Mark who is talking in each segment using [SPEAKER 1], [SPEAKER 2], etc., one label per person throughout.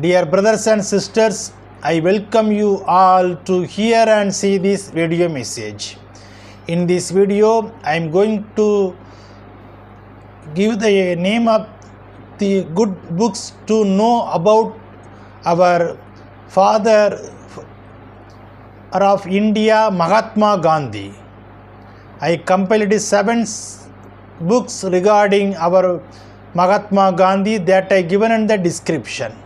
[SPEAKER 1] Dear brothers and sisters, I welcome you all to hear and see this video message. In this video, I am going to give the name of the good books to know about our father of India, Mahatma Gandhi. I compiled seven books regarding our Mahatma Gandhi that I given in the description.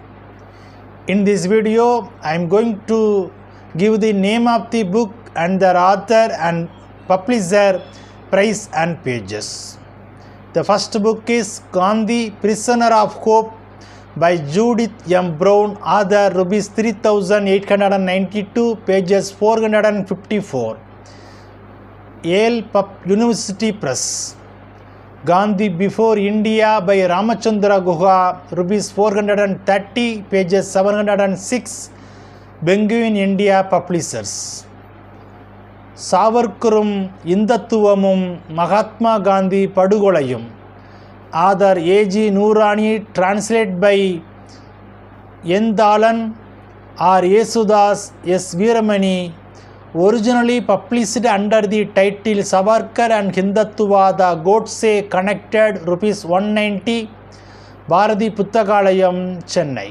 [SPEAKER 1] In this video, I am going to give the name of the book and their author and publisher, price and pages. The first book is Gandhi Prisoner of Hope by Judith M. Brown, author rupees 3892, pages 454. Yale University Press. Gandhi before India by Ramachandra Guha rupees four hundred and thirty pages seven hundred and six Penguin India publishers சாவர்கரும் இந்தத்துவமும் Mahatma Gandhi படுகொலையும் author A G Noorani translate by எந்தாளன் R Yesudas S Veeramani originally published under the title Savarkar and Hindutva the Godse connected rupees one ninety Bharathi Puthakalayam Chennai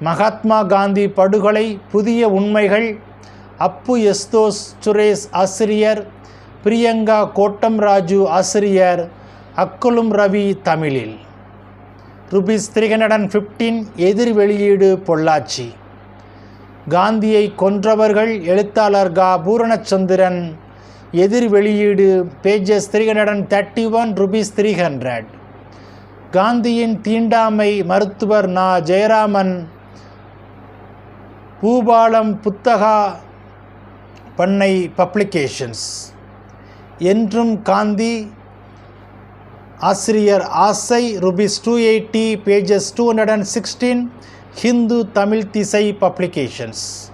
[SPEAKER 1] Mahatma Gandhi படுகொலை புதிய உண்மைகள் அப்பு எஸ்தோஸ் சுரேஷ் ஆசிரியர் பிரியங்கா கோட்டம் ராஜு ஆசிரியர் அக்குலும் ரவி தமிழில் rupees three hundred and fifteen Ethir Veliyeedu Pollachi காந்தியை கொன்றவர்கள் எழுத்தாளர் கா. Pooranachandran Ethir Veliyeedu pages three hundred and thirty one rupees three hundred காந்தியின் தீண்டாமை மருத்துவர் நா. ஜெயராமன் பூபாலம் புத்தகா பண்ணை பப்ளிகேஷன்ஸ் என்றும் காந்தி ஆசிரியர் Asai rupees two eighty pages two hundred and sixteen Hindu Tamil Tisai publications.